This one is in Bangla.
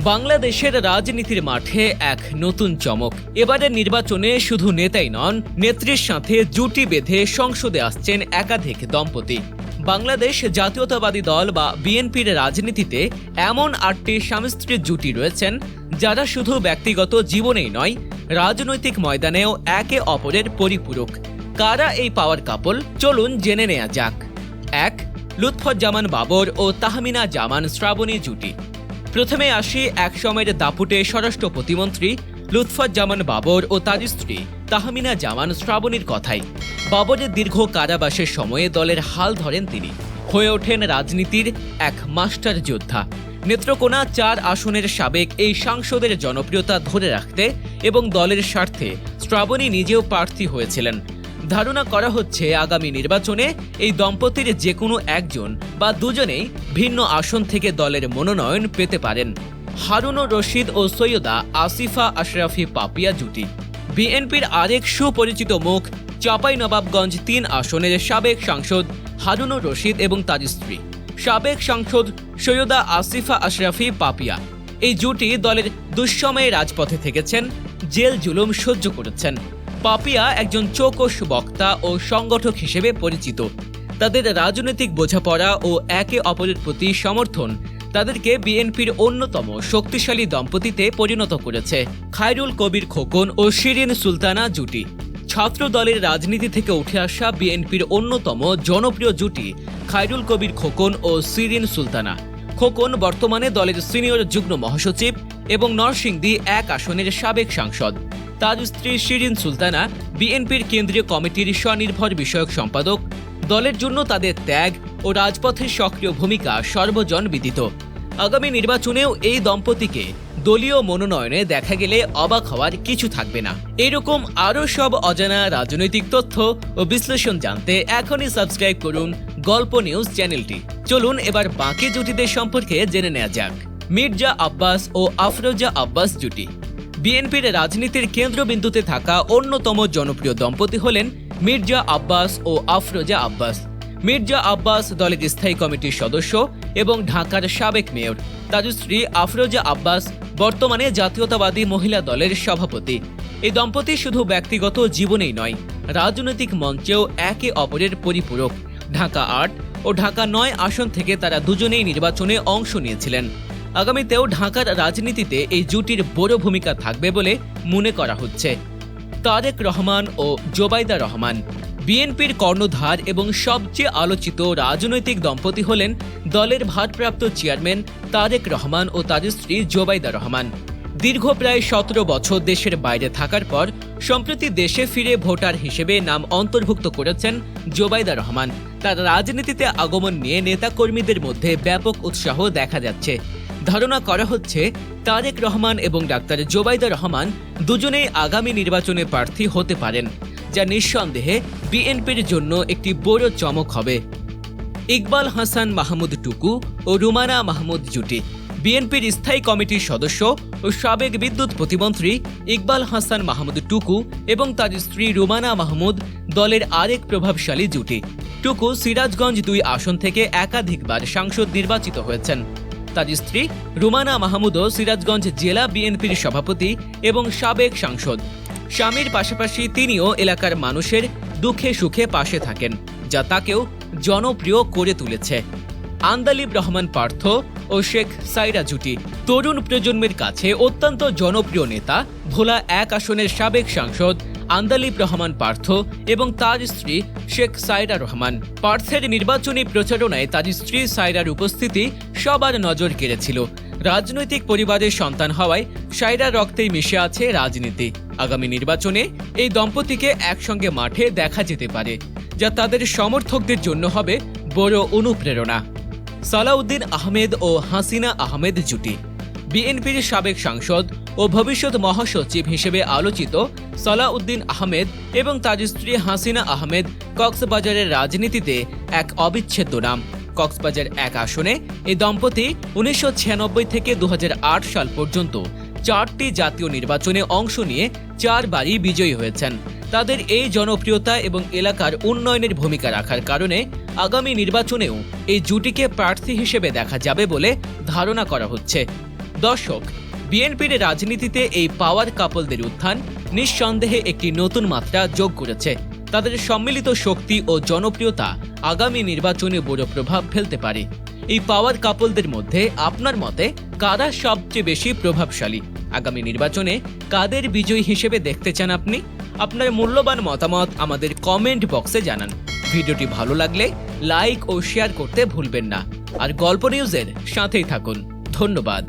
বাংলাদেশের রাজনীতির মাঠে এক নতুন চমক। এবারের নির্বাচনে শুধু নেতাই নন, নেত্রীর সাথে জুটি বেঁধে সংসদে আসছেন একাধিক দম্পতি। বাংলাদেশ জাতীয়তাবাদী দল বা বিএনপির রাজনীতিতে এমন আটটি স্বামী জুটি রয়েছেন, যারা শুধু ব্যক্তিগত জীবনেই নয়, রাজনৈতিক ময়দানেও একে অপরের পরিপূরক। কারা এই পাওয়ার কাপল? চলুন জেনে নেওয়া যাক। এক, লুৎফুজ্জামান বাবর ও তাহমিনা জামান শ্রাবণী জুটি। প্রথমে আসি এক সময়ের দাপুটে স্বরাষ্ট্র প্রতিমন্ত্রী লুৎফুজ্জামান বাবর ও তার স্ত্রী তাহমিনা জামান শ্রাবণীর কথাই। বাবরের দীর্ঘ কারাবাসের সময়ে দলের হাল ধরেন তিনি। হয়ে ওঠেন রাজনীতির এক মাস্টার যোদ্ধা। নেত্রকোনা চার আসনের সাবেক এই সাংসদের জনপ্রিয়তা ধরে রাখতে এবং দলের স্বার্থে শ্রাবণী নিজেও প্রার্থী হয়েছিলেন। ধারণা করা হচ্ছে আগামী নির্বাচনে এই দম্পতির যে কোনো একজন বা দুজনেই ভিন্ন আসন থেকে দলের মনোনয়ন পেতে পারেন। হারুনুর রশিদ ও সৈয়দা আসিফা আশরাফি পাপিয়া জুটি। বিএনপির আরেক সুপরিচিত মুখ চাপাই নবাবগঞ্জ তিন আসনের সাবেক সাংসদ হারুনুর রশিদ এবং তার স্ত্রী। সাবেক সাংসদ সৈয়দা আসিফা আশরাফি পাপিয়া। এই জুটি দলের দুঃসময়ে রাজপথে থেকেছেন, জেল জুলুম সহ্য করেছেন। পাপিয়া একজন চৌকস বক্তা ও সংগঠক হিসেবে পরিচিত। তাদের রাজনৈতিক বোঝাপড়া ও একে অপরের প্রতি সমর্থন তাদেরকে বিএনপির অন্যতম শক্তিশালী দম্পতিতে পরিণত করেছে খায়রুল কবির খোকন ও শিরিন সুলতানা জুটি। ছাত্র দলের রাজনীতি থেকে উঠে আসা বিএনপির অন্যতম জনপ্রিয় জুটি খায়রুল কবির খোকন ও সিরিন সুলতানা। খোকন বর্তমানে দলের সিনিয়র যুগ্ম মহাসচিব এবং নরসিংদী এক আসনের সাবেক সাংসদ। তার স্ত্রী শিরিন সুলতানা বিএনপির কেন্দ্রীয় কমিটির স্বনির্ভর বিষয়ক সম্পাদক। দলের জন্য তাদের ত্যাগ ও রাজপথের সক্রিয় ভূমিকা সর্বজন বিদিত। আগামী নির্বাচনেও এই দম্পতিকে দলীয় মনোনয়নে দেখা গেলে অবাক হওয়ার কিছু থাকবে না। এরকম আরও সব অজানা রাজনৈতিক তথ্য ও বিশ্লেষণ জানতে এখনই সাবস্ক্রাইব করুন গল্প নিউজ চ্যানেলটি। চলুন এবার বাকি জুটিদের সম্পর্কে জেনে নেওয়া যাক। মির্জা আব্বাস ও আফরোজা আব্বাস জুটি। বিএনপির রাজনীতির কেন্দ্রবিন্দুতে থাকা অন্যতম জনপ্রিয় দম্পতি হলেন মির্জা আব্বাস ও আফরোজা আব্বাস। মির্জা আব্বাস দলের স্থায়ী কমিটির সদস্য এবং ঢাকার সাবেক মেয়র। তার স্ত্রী আফরোজা আব্বাস বর্তমানে জাতীয়তাবাদী মহিলা দলের সভাপতি। এই দম্পতি শুধু ব্যক্তিগত জীবনেই নয়, রাজনৈতিক মঞ্চেও একে অপরের পরিপূরক। ঢাকা আট ও ঢাকা নয় আসন থেকে তারা দুজনেই নির্বাচনে অংশ নিয়েছিলেন। আগামীতেও ঢাকার রাজনীতিতে এই জুটির বড় ভূমিকা থাকবে বলে মনে করা হচ্ছে। তারেক রহমান ও জোবাইদা রহমান, বিএনপির কর্ণধার এবং সবচেয়ে আলোচিত রাজনৈতিক দম্পতি হলেন দলের ভারপ্রাপ্ত চেয়ারম্যান তারেক রহমান ও তার স্ত্রী জোবাইদা রহমান। দীর্ঘ প্রায় সতেরো বছর দেশের বাইরে থাকার পর সম্প্রতি দেশে ফিরে ভোটার হিসেবে নাম অন্তর্ভুক্ত করেছেন জোবাইদা রহমান। তার রাজনীতিতে আগমন নিয়ে নেতাকর্মীদের মধ্যে ব্যাপক উৎসাহ দেখা যাচ্ছে। ধারণা করা হচ্ছে, তারেক রহমান এবং ডাক্তার জোবাইদা রহমান দুজনেই আগামী নির্বাচনে প্রার্থী হতে পারেন, যা নিঃসন্দেহে বিএনপির জন্য একটি বড় চমক হবে। ইকবাল হাসান মাহমুদ টুকু ও রুমানা মাহমুদ জুটি, বিএনপির স্থায়ী কমিটির সদস্য ও সাবেক বিদ্যুৎ প্রতিমন্ত্রী ইকবাল হাসান মাহমুদ টুকু এবং তার স্ত্রী রুমানা মাহমুদ দলের আরেক প্রভাবশালী জুটি। টুকু সিরাজগঞ্জ দুই আসন থেকে একাধিকবার সাংসদ নির্বাচিত হয়েছেন। তার স্ত্রী রুমানা মাহমুদও সিরাজগঞ্জ জেলা বিএনপির সভাপতি এবং সাবেক সাংসদ। স্বামীর পাশাপাশি তিনিও এলাকার মানুষের দুঃখে সুখে পাশে থাকেন, যা তাকেও জনপ্রিয় করে তুলেছে। আন্দালিব রহমান পার্থ ও শেখ সাইরা জুটি, তরুণ প্রজন্মের কাছে অত্যন্ত জনপ্রিয় নেতা, ভোলা এক আসনের সাবেক সাংসদ আন্দালিব রহমান পার্থ এবং তার স্ত্রী শেখ সাইরা রহমান। পার্থের নির্বাচনী প্রচারণায় তার স্ত্রী সাইরার উপস্থিতি সবার নজর কেড়েছিল। রাজনৈতিক পরিবারের সন্তান হওয়ায় সাইরার রক্তেই মিশে আছে রাজনীতি। আগামী নির্বাচনে এই দম্পতিকে একসঙ্গে মাঠে দেখা যেতে পারে, যা তাদের সমর্থকদের জন্য হবে বড় অনুপ্রেরণা। সালাউদ্দিন আহমেদ ও হাসিনা আহমেদ জুটি। বিএনপির সাবেক সাংসদ ও ভবিষ্যৎ মহাসচিব হিসেবে আলোচিত সালাউদ্দিন আহমেদ এবং তার স্ত্রী হাসিনা আহমেদ কক্সবাজারের রাজনীতিতে এক অবিচ্ছেদ্য নাম। কক্সবাজার এক আসনে এই দম্পতি উনিশশো ছিয়ানব্বই থেকে দু হাজার আট সাল পর্যন্ত চারটি জাতীয় নির্বাচনে অংশ নিয়ে চারবারই বিজয়ী হয়েছেন। তাদের এই জনপ্রিয়তা এবং এলাকার উন্নয়নের ভূমিকা রাখার কারণে আগামী নির্বাচনেও এই জুটিকে প্রার্থী হিসেবে দেখা যাবে বলে ধারণা করা হচ্ছে। দর্শক, বিএনপির রাজনীতিতে এই পাওয়ার কাপলদের উত্থান নিঃসন্দেহে একটি নতুন মাত্রা যোগ করেছে। তাদের সম্মিলিত শক্তি ও জনপ্রিয়তা আগামী নির্বাচনে বড় প্রভাব ফেলতে পারে। এই পাওয়ার কাপলদের মধ্যে আপনার মতে কারা সবচেয়ে বেশি প্রভাবশালী? আগামী নির্বাচনে কাদের বিজয়ী হিসেবে দেখতে চান আপনি? আপনার মূল্যবান মতামত আমাদের কমেন্ট বক্সে জানান। ভিডিওটি ভালো লাগলে লাইক ও শেয়ার করতে ভুলবেন না। আর গল্প নিউজের সাথেই থাকুন। ধন্যবাদ।